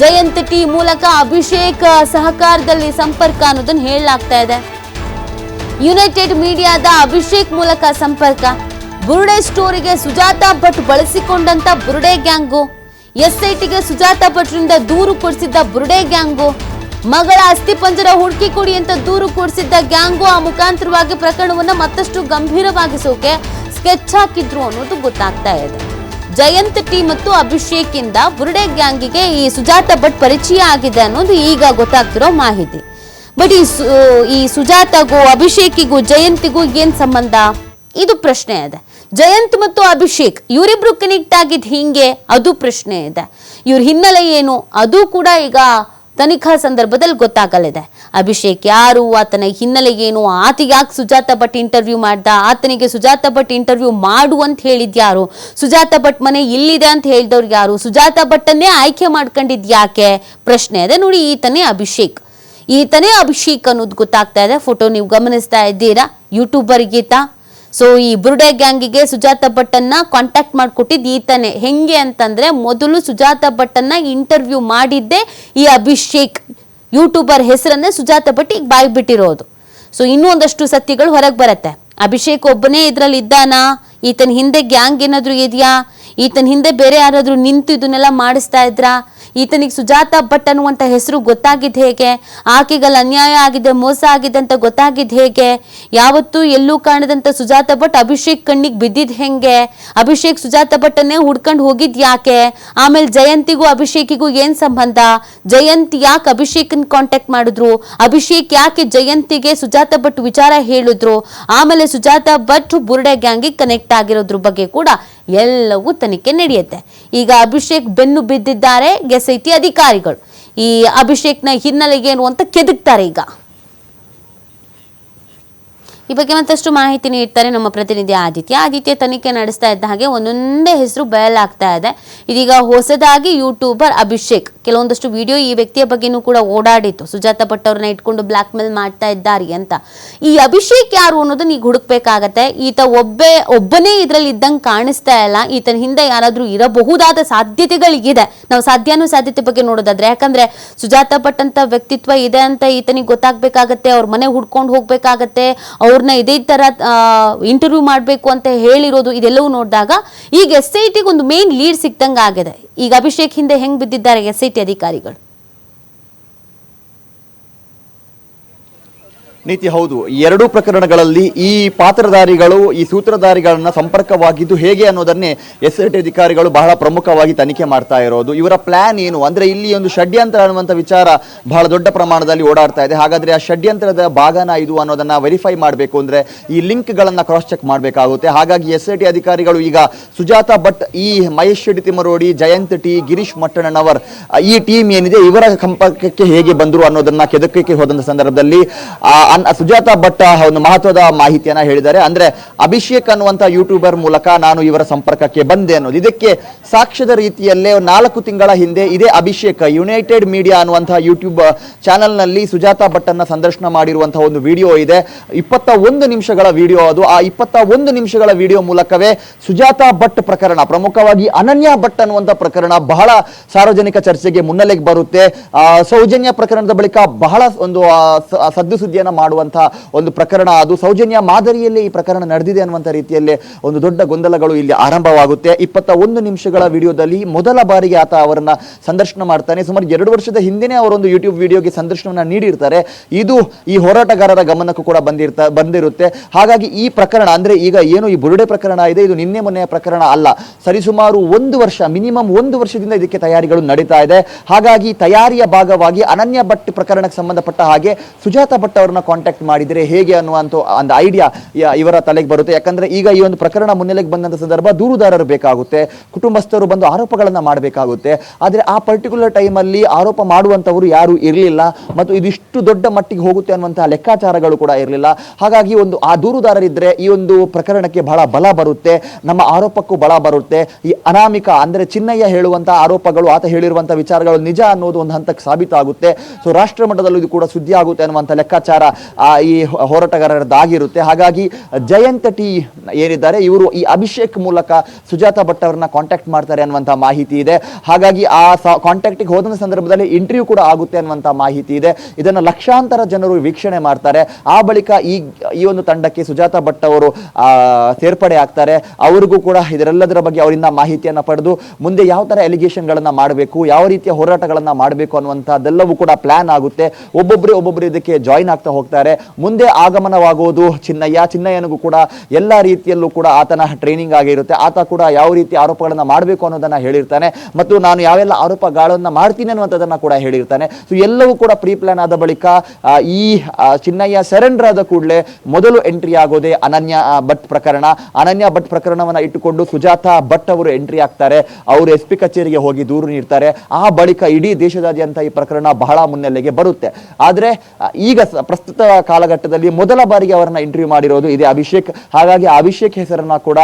Jayant T ಮೂಲಕ ಅಭಿಷೇಕ್ ಸಹಕಾರದಲ್ಲಿ ಸಂಪರ್ಕ ಅನ್ನೋದನ್ನ ಹೇಳಲಾಗ್ತಾ ಇದೆ. ಯುನೈಟೆಡ್ ಮೀಡಿಯಾದ ಅಭಿಷೇಕ್ ಮೂಲಕ ಸಂಪರ್ಕ. ಬುರುಡೆ ಸ್ಟೋರಿಗೆ ಸುಜಾತಾ ಭಟ್ ಬಳಸಿಕೊಂಡಂತ ಬುರುಡೆ ಗ್ಯಾಂಗು. ಎಸ್ಐಟಿಗೆ ಸುಜಾತ ಭಟ್ರಿಂದ ದೂರು ಕೊಡಿಸಿದ್ದ ಬುರುಡೆ ಗ್ಯಾಂಗು. ಮಗಳ ಅಸ್ಥಿಪಂಜರ ಹುಡುಕಿ ಕೊಡಿ ಅಂತ ದೂರು ಕೊಡಿಸಿದ್ದ ಗ್ಯಾಂಗು ಆ ಮುಖಾಂತರವಾಗಿ ಪ್ರಕರಣವನ್ನು ಮತ್ತಷ್ಟು ಗಂಭೀರವಾಗಿಸೋಕೆ ಸ್ಕೆಚ್ ಹಾಕಿದ್ರು ಅನ್ನೋದು ಗೊತ್ತಾಗ್ತಾ ಇದೆ. ಜಯಂತ್ ಟಿ ಮತ್ತು ಅಭಿಷೇಕ್ ಇಂದ ಬುರುಡೆ ಗ್ಯಾಂಗಿಗೆ ಈ ಸುಜಾತ ಭಟ್ ಪರಿಚಯ ಆಗಿದೆ ಅನ್ನೋದು ಈಗ ಗೊತ್ತಾಗ್ತಿರೋ ಮಾಹಿತಿ. ಬಟ್ ಈ ಈ ಸುಜಾತಗೂ ಅಭಿಷೇಕಿಗೂ ಜಯಂತಿಗೂ ಏನ್ ಸಂಬಂಧ? ಇದು ಪ್ರಶ್ನೆ ಇದೆ. ಜಯಂತ್ ಮತ್ತು ಅಭಿಷೇಕ್ ಇವರಿಬ್ರು ಕನೆಕ್ಟ್ ಆಗಿದ್ ಹಿಂಗೆ? ಅದು ಪ್ರಶ್ನೆ ಇದೆ. ಇವ್ರ ಹಿನ್ನೆಲೆ ಏನು? ಅದು ಕೂಡ ಈಗ ತನಿಖಾ ಸಂದರ್ಭದಲ್ಲಿ ಗೊತ್ತಾಗಲಿದೆ. ಅಭಿಷೇಕ್ ಯಾರು? ಆತನ ಹಿನ್ನೆಲೆ ಏನು ಆತ ಯಾಕೆ ಸುಜಾತ ಭಟ್ ಇಂಟರ್ವ್ಯೂ ಮಾಡ್ದ? ಆತನಿಗೆ ಸುಜಾತ ಭಟ್ ಇಂಟರ್ವ್ಯೂ ಮಾಡು ಅಂತ ಹೇಳಿದ್ ಯಾರು? ಸುಜಾತ ಭಟ್ ಮನೆ ಇಲ್ಲಿದೆ ಅಂತ ಹೇಳಿದವ್ರು ಯಾರು? ಸುಜಾತ ಭಟ್ಟನ್ನೇ ಆಯ್ಕೆ ಮಾಡ್ಕೊಂಡಿದ್ ಯಾಕೆ? ಪ್ರಶ್ನೆ ಇದೆ ನೋಡಿ ಈತನೇ ಅಭಿಷೇಕ್. ಈತನೇ ಅಭಿಷೇಕ್ ಅನ್ನೋದು ಗೊತ್ತಾಗ್ತಾ ಇದೆ. ಫೋಟೋ ನೀವು ಗಮನಿಸ್ತಾ ಇದ್ದೀರಾ? ಯೂಟ್ಯೂಬರ್ ಗೀತ? ಸೊ ಈ ಬುರುಡೆ ಗ್ಯಾಂಗಿಗೆ ಸುಜಾತ ಭಟ್ಟನ್ನ ಕಾಂಟ್ಯಾಕ್ಟ್ ಮಾಡಿಕೊಟ್ಟಿದ್ದು ಈತನೇ. ಹೆಂಗೆ ಅಂತಂದ್ರೆ, ಮೊದಲು ಸುಜಾತ ಭಟ್ಟನ್ನ ಇಂಟರ್ವ್ಯೂ ಮಾಡಿದ್ದೆ ಈ ಅಭಿಷೇಕ್. ಯೂಟ್ಯೂಬರ್ ಹೆಸರನ್ನೇ ಸುಜಾತ ಭಟ್ ಈಗ ಬಾಯಿ ಬಿಟ್ಟಿರೋದು ಸೊ ಇನ್ನೂ ಒಂದಷ್ಟು ಸತ್ಯಗಳು ಹೊರಗೆ ಬರುತ್ತೆ. ಅಭಿಷೇಕ್ ಒಬ್ಬನೇ ಇದ್ರಲ್ಲಿ ಇದ್ದಾನಾ? ಈತನ ಹಿಂದೆ ಗ್ಯಾಂಗ್ ಏನಾದ್ರು ಇದೆಯಾ? ಈತನ ಹಿಂದೆ ಬೇರೆ ಯಾರಾದ್ರೂ ನಿಂತು ಇದನ್ನೆಲ್ಲ ಮಾಡಿಸ್ತಾ ಇದ್ರಾ? ಈತನಿಗೆ ಸುಜಾತ ಭಟ್ ಅನ್ನುವಂಥ ಹೆಸರು ಗೊತ್ತಾಗಿದ್ದು ಹೇಗೆ? ಆಕೆಗಲ್ಲಿ ಅನ್ಯಾಯ ಆಗಿದೆ, ಮೋಸ ಆಗಿದೆ ಅಂತ ಗೊತ್ತಾಗಿದ್ದು ಹೇಗೆ? ಯಾವತ್ತೂ ಎಲ್ಲೂ ಕಾಣದಂತ ಸುಜಾತ ಭಟ್ ಅಭಿಷೇಕ್ ಕಣ್ಣಿಗೆ ಬಿದ್ದಿದ್ದು ಹೆಂಗೆ? ಅಭಿಷೇಕ್ ಸುಜಾತ ಭಟ್ಟನ್ನೇ ಹುಡ್ಕೊಂಡು ಹೋಗಿದ್ ಯಾಕೆ? ಆಮೇಲೆ ಜಯಂತಿಗೂ ಅಭಿಷೇಕಿಗೂ ಏನ್ ಸಂಬಂಧ? ಜಯಂತ್ ಯಾಕೆ ಅಭಿಷೇಕನ್ ಕಾಂಟ್ಯಾಕ್ಟ್ ಮಾಡಿದ್ರು? ಅಭಿಷೇಕ್ ಯಾಕೆ ಜಯಂತಿಗೆ ಸುಜಾತ ಭಟ್ ವಿಚಾರ ಹೇಳಿದ್ರು? ಆಮೇಲೆ ಸುಜಾತ ಭಟ್ ಬುರ್ಡೆ ಗ್ಯಾಂಗಿಗೆ ಕನೆಕ್ಟ್ ಆಗಿರೋದ್ರ ಬಗ್ಗೆ ಕೂಡ ಎಲ್ಲವೂ ತನಿಖೆ ನಡೆಯುತ್ತೆ. ಈಗ ಅಭಿಷೇಕ್ ಬೆನ್ನು ಬಿದ್ದಿದ್ದಾರೆ ಟಿ ಅಧಿಕಾರಿಗಳು. ಈ ಅಭಿಷೇಕ್ನ ಹಿನ್ನೆಲೆಗೆ ಏನು ಅಂತ ಕೆದಕ್ತಾರೆ ಈಗ. ಈ ಬಗ್ಗೆ ಮತ್ತಷ್ಟು ಮಾಹಿತಿ ನೀಡ್ತಾರೆ ನಮ್ಮ ಪ್ರತಿನಿಧಿ ಆದಿತ್ಯ. ಆದಿತ್ಯ ತನಿಖೆ ನಡೆಸ್ತಾ ಇದ್ದ ಹಾಗೆ ಒಂದೊಂದೇ ಹೆಸರು ಬಯಲಾಗ್ತಾ ಇದೆ. ಇದೀಗ ಹೊಸದಾಗಿ ಯೂಟ್ಯೂಬರ್ ಅಭಿಷೇಕ್. ಕೆಲವೊಂದಷ್ಟು ವಿಡಿಯೋ ಈ ವ್ಯಕ್ತಿಯ ಬಗ್ಗೆನೂ ಕೂಡ ಓಡಾಡಿತ್ತು. ಸುಜಾತ ಭಟ್ ಅವ್ರನ್ನ ಇಟ್ಕೊಂಡು ಬ್ಲಾಕ್ ಮೇಲ್ ಮಾಡ್ತಾ ಇದ್ದಾರೆ ಅಂತ. ಈ ಅಭಿಷೇಕ್ ಯಾರು ಅನ್ನೋದನ್ನ ಈಗ ಹುಡುಕ್ಬೇಕಾಗತ್ತೆ. ಈತ ಒಬ್ಬೇ, ಒಬ್ಬನೇ ಇದ್ರಲ್ಲಿ ಇದ್ದಂಗೆ ಕಾಣಿಸ್ತಾ ಇಲ್ಲ. ಈತನ ಹಿಂದೆ ಯಾರಾದ್ರೂ ಇರಬಹುದಾದ ಸಾಧ್ಯತೆಗಳಿಗಿದೆ. ನಾವು ಸಾಧ್ಯನೂ ಸಾಧ್ಯತೆ ಬಗ್ಗೆ ನೋಡೋದಾದ್ರೆ, ಯಾಕಂದ್ರೆ ಸುಜಾತ ಭಟ್ ಅಂತ ವ್ಯಕ್ತಿತ್ವ ಇದೆ ಅಂತ ಈತನಿಗೆ ಗೊತ್ತಾಗ್ಬೇಕಾಗತ್ತೆ. ಅವ್ರ ಮನೆ ಹುಡ್ಕೊಂಡು ಹೋಗ್ಬೇಕಾಗತ್ತೆ. ಅವ್ರನ್ನ ಇದೇ ಥರ ಇಂಟರ್ವ್ಯೂ ಮಾಡಬೇಕು ಅಂತ ಹೇಳಿರೋದು ಇದೆಲ್ಲವೂ ನೋಡಿದಾಗ ಈಗ ಎಸ್ ಐ ಟಿಗೆ ಒಂದು ಮೇನ್ ಲೀಡ್ ಸಿಕ್ದಂಗೆ ಆಗಿದೆ ಈಗ ಅಭಿಷೇಕ್ ಹಿಂದೆ ಹೆಂಗೆ ಬಿದ್ದಿದ್ದಾರೆ ಎಸ್ ಐ ಟಿ ಅಧಿಕಾರಿಗಳು? ನೀತಿ ಹೌದು. ಎರಡೂ ಪ್ರಕರಣಗಳಲ್ಲಿ ಈ ಪಾತ್ರಧಾರಿಗಳು ಈ ಸೂತ್ರಧಾರಿಗಳನ್ನ ಸಂಪರ್ಕವಾಗಿದ್ದು ಹೇಗೆ ಅನ್ನೋದನ್ನೇ ಎಸ್ ಐ ಟಿ ಅಧಿಕಾರಿಗಳು ಬಹಳ ಪ್ರಮುಖವಾಗಿ ತನಿಖೆ ಮಾಡ್ತಾ ಇರೋದು. ಇವರ ಪ್ಲಾನ್ ಏನು? ಅಂದ್ರೆ ಇಲ್ಲಿ ಒಂದು ಷಡ್ಯಂತ್ರ ಅನ್ನುವಂಥ ವಿಚಾರ ಬಹಳ ದೊಡ್ಡ ಪ್ರಮಾಣದಲ್ಲಿ ಓಡಾಡ್ತಾ ಇದೆ. ಹಾಗಾದ್ರೆ ಆ ಷಡ್ಯಂತ್ರದ ಭಾಗನ ಇದು ಅನ್ನೋದನ್ನ ವೆರಿಫೈ ಮಾಡಬೇಕು ಅಂದ್ರೆ ಈ ಲಿಂಕ್ಗಳನ್ನ ಕ್ರಾಸ್ ಚೆಕ್ ಮಾಡಬೇಕಾಗುತ್ತೆ. ಹಾಗಾಗಿ ಎಸ್ ಐ ಟಿ ಅಧಿಕಾರಿಗಳು ಈಗ ಸುಜಾತ ಭಟ್ ಈ ಮಹೇಶ್ ಶೆಟ್ಟಿ ತಿಮರೋಡಿ ಜಯಂತ್ ಟಿ ಗಿರೀಶ್ ಮಟ್ಟಣ್ಣನವರ್ ಈ ಟೀಮ್ ಏನಿದೆ ಇವರ ಸಂಪರ್ಕಕ್ಕೆ ಹೇಗೆ ಬಂದರು ಅನ್ನೋದನ್ನ ಕೆದಕಕ್ಕೆ ಹೋದಂತ ಸಂದರ್ಭದಲ್ಲಿ ಆ, ಸುಜಾತ ಭಟ್ ಒಂದು ಮಹತ್ವದ ಮಾಹಿತಿಯನ್ನ ಹೇಳಿದ್ದಾರೆ. ಅಂದ್ರೆ ಅಭಿಷೇಕ್ ಅನ್ನುವಂತ ಯೂಟ್ಯೂಬರ್ ಮೂಲಕ ನಾನು ಇವರ ಸಂಪರ್ಕಕ್ಕೆ ಬಂದೆ ಅನ್ನೋದು. ಇದಕ್ಕೆ ಸಾಕ್ಷ್ಯದ ರೀತಿಯಲ್ಲೇ ನಾಲ್ಕು ತಿಂಗಳ ಹಿಂದೆ ಇದೇ ಅಭಿಷೇಕ್ ಯುನೈಟೆಡ್ ಮೀಡಿಯಾ ಅನ್ನುವಂತಹ ಯೂಟ್ಯೂಬ್ ಚಾನೆಲ್ನಲ್ಲಿ ಸುಜಾತ ಭಟ್ ಅನ್ನ ಸಂದರ್ಶನ ಮಾಡಿರುವಂತಹ ಒಂದು ವಿಡಿಯೋ ಇದೆ. ಇಪ್ಪತ್ತ ಒಂದು ನಿಮಿಷಗಳ ವಿಡಿಯೋ ಅದು. ಆ ಇಪ್ಪತ್ತ ಒಂದು ನಿಮಿಷಗಳ ವಿಡಿಯೋ ಮೂಲಕವೇ ಸುಜಾತ ಭಟ್ ಪ್ರಕರಣ, ಪ್ರಮುಖವಾಗಿ ಅನನ್ಯ ಭಟ್ ಅನ್ನುವಂತ ಪ್ರಕರಣ ಬಹಳ ಸಾರ್ವಜನಿಕ ಚರ್ಚೆಗೆ ಮುನ್ನೆಲೆಗೆ ಬರುತ್ತೆ. ಸೌಜನ್ಯ ಪ್ರಕರಣದ ಬಳಿಕ ಬಹಳ ಒಂದು ಸದ್ದು ಸುದ್ದಿಯನ್ನ ಮಾಡುವಂತಹ ಒಂದು ಪ್ರಕರಣ. ಅದು ಸೌಜನ್ಯ ಮಾದರಿಯಲ್ಲೇ ಈ ಪ್ರಕರಣ ನಡೆದಿದೆ ಅನ್ನುವಂಥ ರೀತಿಯಲ್ಲಿ ಒಂದು ದೊಡ್ಡ ಗೊಂದಲಗಳು ಇಲ್ಲಿ ಆರಂಭವಾಗುತ್ತೆ. ಇಪ್ಪತ್ತ ಒಂದು ನಿಮಿಷಗಳ ವಿಡಿಯೋದಲ್ಲಿ ಮೊದಲ ಬಾರಿಗೆ ಆತ ಅವರನ್ನ ಸಂದರ್ಶನ ಮಾಡ್ತಾನೆ. ಸುಮಾರು ಎರಡು ವರ್ಷದ ಹಿಂದೆನೇ ಅವರೊಂದು ಯೂಟ್ಯೂಬ್ ವಿಡಿಯೋಗೆ ಸಂದರ್ಶನವನ್ನು ನೀಡಿರ್ತಾರೆ. ಇದು ಈ ಹೋರಾಟಗಾರರ ಗಮನಕ್ಕೂ ಕೂಡ ಬಂದಿರ್ತಾ, ಬಂದಿರುತ್ತೆ. ಹಾಗಾಗಿ ಈ ಪ್ರಕರಣ ಅಂದ್ರೆ ಈಗ ಏನು ಈ ಬುರುಡೆ ಪ್ರಕರಣ ಇದೆ, ಇದು ನಿನ್ನೆ ಮೊನ್ನೆಯ ಪ್ರಕರಣ ಅಲ್ಲ. ಸರಿಸುಮಾರು ಒಂದು ವರ್ಷ, ಮಿನಿಮಮ್ ಒಂದು ವರ್ಷದಿಂದ ಇದಕ್ಕೆ ತಯಾರಿಗಳು ನಡೀತಾ ಇದೆ. ಹಾಗಾಗಿ ತಯಾರಿಯ ಭಾಗವಾಗಿ ಅನನ್ಯ ಭಟ್ ಪ್ರಕರಣಕ್ಕೆ ಸಂಬಂಧಪಟ್ಟ ಹಾಗೆ ಸುಜಾತ ಭಟ್ ಅವರನ್ನ ಕಾಂಟ್ಯಾಕ್ಟ್ ಮಾಡಿದರೆ ಹೇಗೆ ಅನ್ನುವಂಥ ಒಂದು ಐಡಿಯಾ ಇವರ ತಲೆಗೆ ಬರುತ್ತೆ. ಯಾಕಂದರೆ ಈಗ ಈ ಒಂದು ಪ್ರಕರಣ ಮುನ್ನೆಲೆಗೆ ಬಂದಂಥ ಸಂದರ್ಭ ದೂರುದಾರರು ಬೇಕಾಗುತ್ತೆ, ಕುಟುಂಬಸ್ಥರು ಬಂದು ಆರೋಪಗಳನ್ನು ಮಾಡಬೇಕಾಗುತ್ತೆ. ಆದರೆ ಆ ಪರ್ಟಿಕ್ಯುಲರ್ ಟೈಮಲ್ಲಿ ಆರೋಪ ಮಾಡುವಂಥವರು ಯಾರು ಇರಲಿಲ್ಲ ಮತ್ತು ಇದಿಷ್ಟು ದೊಡ್ಡ ಮಟ್ಟಿಗೆ ಹೋಗುತ್ತೆ ಅನ್ನುವಂತಹ ಲೆಕ್ಕಾಚಾರಗಳು ಕೂಡ ಇರಲಿಲ್ಲ. ಹಾಗಾಗಿ ಒಂದು ಆ ದೂರುದಾರರಿದ್ದರೆ ಈ ಒಂದು ಪ್ರಕರಣಕ್ಕೆ ಬಹಳ ಬಲ ಬರುತ್ತೆ, ನಮ್ಮ ಆರೋಪಕ್ಕೂ ಬಲ ಬರುತ್ತೆ. ಈ ಅನಾಮಿಕ ಅಂದರೆ ಚಿನ್ನಯ್ಯ ಹೇಳುವಂಥ ಆರೋಪಗಳು, ಆತ ಹೇಳಿರುವಂಥ ವಿಚಾರಗಳು ನಿಜ ಅನ್ನೋದು ಒಂದು ಹಂತಕ್ಕೆ ಸಾಬೀತಾಗುತ್ತೆ. ಸೊ ರಾಷ್ಟ್ರ ಮಟ್ಟದಲ್ಲೂ ಇದು ಕೂಡ ಸುದ್ದಿ ಆಗುತ್ತೆ ಅನ್ನುವಂಥ ಲೆಕ್ಕಾಚಾರ ಈ ಹೋರಾಟಗಾರರದ್ದಾಗಿರುತ್ತೆ ಹಾಗಾಗಿ ಜಯಂತ ಟಿ ಏನಿದ್ದಾರೆ ಇವರು ಈ ಅಭಿಷೇಕ್ ಮೂಲಕ ಸುಜಾತ ಭಟ್ ಅವರನ್ನ ಕಾಂಟ್ಯಾಕ್ಟ್ ಮಾಡ್ತಾರೆ ಅನ್ನುವಂಥ ಮಾಹಿತಿ ಇದೆ. ಹಾಗಾಗಿ ಆ ಕಾಂಟ್ಯಾಕ್ಟಿಗೆ ಹೋದಂಥ ಸಂದರ್ಭದಲ್ಲಿ ಇಂಟರ್ವ್ಯೂ ಕೂಡ ಆಗುತ್ತೆ ಅನ್ನುವಂಥ ಮಾಹಿತಿ ಇದೆ. ಇದನ್ನು ಲಕ್ಷಾಂತರ ಜನರು ವೀಕ್ಷಣೆ ಮಾಡ್ತಾರೆ. ಆ ಬಳಿಕ ಈ ಈ ಒಂದು ತಂಡಕ್ಕೆ ಸುಜಾತ ಭಟ್ ಅವರು ಸೇರ್ಪಡೆ ಆಗ್ತಾರೆ. ಅವರಿಗೂ ಕೂಡ ಇದರೆಲ್ಲದರ ಬಗ್ಗೆ ಅವರಿಂದ ಮಾಹಿತಿಯನ್ನು ಪಡೆದು ಮುಂದೆ ಯಾವ ಥರ ಎಲಿಗೇಷನ್ಗಳನ್ನು ಮಾಡಬೇಕು, ಯಾವ ರೀತಿಯ ಹೋರಾಟಗಳನ್ನು ಮಾಡಬೇಕು ಅನ್ನುವಂಥದ್ದೆಲ್ಲವೂ ಕೂಡ ಪ್ಲಾನ್ ಆಗುತ್ತೆ. ಒಬ್ಬೊಬ್ಬರೇ ಒಬ್ಬೊಬ್ಬರು ಇದಕ್ಕೆ ಜಾಯಿನ್ ಆಗ್ತಾ ಹೋಗ್ತಾರೆ ಮುಂದೆ ಆಗಮನವಾಗುವುದು ಚಿನ್ನಯ್ಯ. ಚಿನ್ನಯ್ಯನಿಗೂ ಕೂಡ ಎಲ್ಲ ರೀತಿಯಲ್ಲೂ ಕೂಡ ಆತನ ಟ್ರೈನಿಂಗ್ ಆಗಿರುತ್ತೆ. ಆತ ಕೂಡ ಯಾವ ರೀತಿ ಆರೋಪಗಳನ್ನು ಮಾಡಬೇಕು ಅನ್ನೋದನ್ನ ಹೇಳಿರ್ತಾನೆ. ಮತ್ತು ನಾನು ಯಾವೆಲ್ಲ ಆರೋಪಗಳನ್ನು ಮಾಡ್ತೀನಿ ಅನ್ನುವಂಥದ್ದನ್ನು ಕೂಡ ಹೇಳಿರ್ತಾನೆ. ಸೊ ಎಲ್ಲವೂ ಕೂಡ ಪ್ರೀ ಪ್ಲಾನ್ ಆದ ಬಳಿಕ ಈ ಚಿನ್ನಯ್ಯ ಸರೆಂಡರ್ ಆದ ಕೂಡಲೇ ಮೊದಲು ಎಂಟ್ರಿ ಆಗೋದೇ ಅನನ್ಯ ಭಟ್ ಪ್ರಕರಣ. ಅನನ್ಯ ಭಟ್ ಪ್ರಕರಣವನ್ನ ಇಟ್ಟುಕೊಂಡು ಸುಜಾತ ಭಟ್ ಅವರು ಎಂಟ್ರಿ ಆಗ್ತಾರೆ. ಅವರು ಎಸ್ ಪಿ ಕಚೇರಿಗೆ ಹೋಗಿ ದೂರು ನೀಡ್ತಾರೆ. ಆ ಬಳಿಕ ಇಡೀ ದೇಶದಾದ್ಯಂತ ಈ ಪ್ರಕರಣ ಬಹಳ ಮುನ್ನೆಲೆಗೆ ಬರುತ್ತೆ. ಆದರೆ ಈಗ ಸ- ಪ್ರಸ್ತುತ ಕಾಲಘಟ್ಟದಲ್ಲಿ ಮೊದಲ ಬಾರಿಗೆ ಅವರನ್ನ ಇಂಟರ್ವ್ಯೂ ಮಾಡಿರೋದು ಇದೆ. ಅಭಿಷೇಕ್, ಹಾಗಾಗಿ ಅಭಿಷೇಕ್ ಹೆಸರನ್ನ ಕೂಡ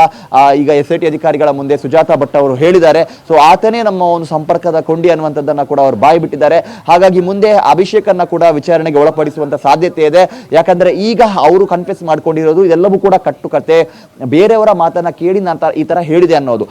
ಈಗ ಎಸ್ ಐ ಟಿ ಅಧಿಕಾರಿಗಳ ಮುಂದೆ ಸುಜಾತ ಭಟ್ ಅವರು ಹೇಳಿದ್ದಾರೆ. ಸೊ ಆತನೇ ನಮ್ಮ ಒಂದು ಸಂಪರ್ಕದ ಕೊಂಡಿ ಅನ್ನುವಂಥದ್ದನ್ನ ಕೂಡ ಅವರು ಬಾಯಿ ಬಿಟ್ಟಿದ್ದಾರೆ. ಹಾಗಾಗಿ ಮುಂದೆ ಅಭಿಷೇಕನ್ನ ಕೂಡ ವಿಚಾರಣೆಗೆ ಒಳಪಡಿಸುವಂತ ಸಾಧ್ಯತೆ ಇದೆ. ಯಾಕಂದ್ರೆ ಈಗ ಅವರು ಕನ್ಫ್ಯೂಸ್ ಮಾಡ್ಕೊಂಡಿರೋದು ಇದೆಲ್ಲವೂ ಕೂಡ ಕಟ್ಟುಕತೆ. ಬೇರೆಯವರ ಮಾತನ್ನ ಕೇಳಿ ನಾನು ಈ ತರ ಹೇಳಿದೆ ಅನ್ನೋದು.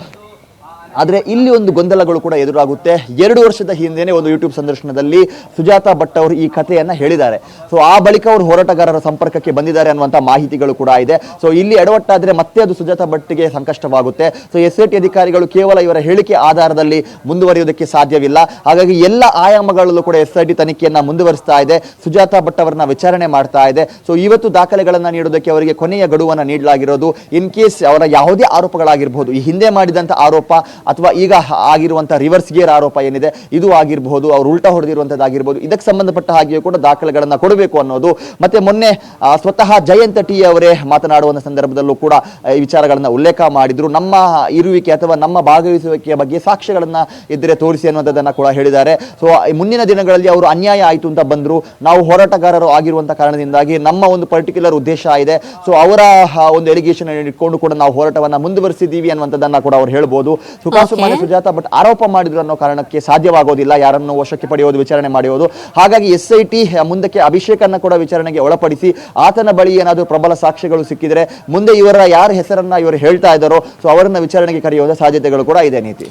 ಆದರೆ ಇಲ್ಲಿ ಒಂದು ಗೊಂದಲಗಳು ಕೂಡ ಎದುರಾಗುತ್ತೆ. ಎರಡು ವರ್ಷದ ಹಿಂದೆನೆ ಒಂದು ಯೂಟ್ಯೂಬ್ ಸಂದರ್ಶನದಲ್ಲಿ ಸುಜಾತ ಭಟ್ ಅವರು ಈ ಕಥೆಯನ್ನು ಹೇಳಿದ್ದಾರೆ. ಸೊ ಆ ಬಳಿಕ ಅವರು ಹೋರಾಟಗಾರರ ಸಂಪರ್ಕಕ್ಕೆ ಬಂದಿದ್ದಾರೆ ಅನ್ನುವಂಥ ಮಾಹಿತಿಗಳು ಕೂಡ ಇದೆ. ಸೊ ಇಲ್ಲಿ ಎಡವಟ್ಟಾದರೆ ಮತ್ತೆ ಅದು ಸುಜಾತ ಭಟ್ಗೆ ಸಂಕಷ್ಟವಾಗುತ್ತೆ. ಸೊ ಎಸ್ ಐ ಟಿ ಅಧಿಕಾರಿಗಳು ಕೇವಲ ಇವರ ಹೇಳಿಕೆ ಆಧಾರದಲ್ಲಿ ಮುಂದುವರಿಯುವುದಕ್ಕೆ ಸಾಧ್ಯವಿಲ್ಲ. ಹಾಗಾಗಿ ಎಲ್ಲ ಆಯಾಮಗಳಲ್ಲೂ ಕೂಡ ಎಸ್ ಐ ಟಿ ತನಿಖೆಯನ್ನು ಮುಂದುವರಿಸ್ತಾ ಇದೆ. ಸುಜಾತ ಭಟ್ ಅವರನ್ನ ವಿಚಾರಣೆ ಮಾಡ್ತಾ ಇದೆ. ಸೊ ಇವತ್ತು ದಾಖಲೆಗಳನ್ನು ನೀಡೋದಕ್ಕೆ ಅವರಿಗೆ ಕೊನೆಯ ಗಡುವನ್ನು ನೀಡಲಾಗಿರೋದು. ಇನ್ ಕೇಸ್ ಅವರ ಯಾವುದೇ ಆರೋಪಗಳಾಗಿರಬಹುದು ಈ ಹಿಂದೆ ಮಾಡಿದಂಥ ಆರೋಪ ಅಥವಾ ಈಗ ಆಗಿರುವಂತಹ ರಿವರ್ಸ್ ಗೇರ್ ಆರೋಪ ಏನಿದೆ, ಇದು ಆಗಿರಬಹುದು, ಅವರು ಉಲ್ಟಾ ಹೊಡೆದಿರುವಂತದ್ದಾಗಿರ್ಬೋದು ಇದಕ್ಕೆ ಸಂಬಂಧಪಟ್ಟ ಹಾಗೆಯೂ ಕೂಡ ದಾಖಲೆಗಳನ್ನು ಕೊಡಬೇಕು ಅನ್ನೋದು. ಮತ್ತೆ ಮೊನ್ನೆ ಸ್ವತಃ ಜಯಂತ ಟಿ ಅವರೇ ಮಾತನಾಡುವಂತ ಸಂದರ್ಭದಲ್ಲೂ ಕೂಡ ಈ ವಿಚಾರಗಳನ್ನು ಉಲ್ಲೇಖ ಮಾಡಿದ್ರು. ನಮ್ಮ ಇರುವಿಕೆ ಅಥವಾ ನಮ್ಮ ಭಾಗವಹಿಸುವಿಕೆಯ ಬಗ್ಗೆ ಸಾಕ್ಷ್ಯಗಳನ್ನ ಇದ್ರೆ ತೋರಿಸಿ ಅನ್ನೋದನ್ನ ಕೂಡ ಹೇಳಿದ್ದಾರೆ. ಸೊ ಮುಂದಿನ ದಿನಗಳಲ್ಲಿ ಅವರು ಅನ್ಯಾಯ ಆಯಿತು ಅಂತ ಬಂದ್ರು. ನಾವು ಹೋರಾಟಗಾರರು ಆಗಿರುವಂತಹ ಕಾರಣದಿಂದಾಗಿ ನಮ್ಮ ಒಂದು ಪರ್ಟಿಕ್ಯುಲರ್ ಉದ್ದೇಶ ಇದೆ. ಸೊ ಅವರ ಒಂದು ಎಲಿಗೇಷನ್ ಇಟ್ಕೊಂಡು ಕೂಡ ನಾವು ಹೋರಾಟವನ್ನ ಮುಂದುವರಿಸಿದ್ದೀವಿ ಅನ್ನುವಂಥದ್ದನ್ನು ಕೂಡ ಅವ್ರು ಹೇಳ್ಬೋದು. ಸುಖಾಸುಮಾನ ಸುಜಾತ ಬಟ್ ಆರೋಪ ಮಾಡಿದ್ರು ಅನ್ನೋ ಕಾರಣಕ್ಕೆ ಸಾಧ್ಯವಾಗೋದಿಲ್ಲ. ಯಾರನ್ನು ವಶಕ್ಕೆ ಪಡೆಯೋದು ವಿಚಾರಣೆ ಮಾಡುವುದು ಹಾಗಾಗಿ ಎಸ್ ಐ ಟಿ ಮುಂದಕ್ಕೆ ಅಭಿಷೇಕನ್ನ ಕೂಡ ವಿಚಾರಣೆಗೆ ಒಳಪಡಿಸಿ ಆತನ ಬಳಿ ಏನಾದರೂ ಪ್ರಬಲ ಸಾಕ್ಷ್ಯಗಳು ಸಿಕ್ಕಿದ್ರೆ ಮುಂದೆ ಇವರ ಯಾರ ಹೆಸರನ್ನ ಇವರು ಹೇಳ್ತಾ ಇದ್ದಾರೋ ಸೊ ಅವರನ್ನ ವಿಚಾರಣೆಗೆ ಕರೆಯುವ ಸಾಧ್ಯತೆಗಳು ಕೂಡ ಇದೆ ನೀತಿ.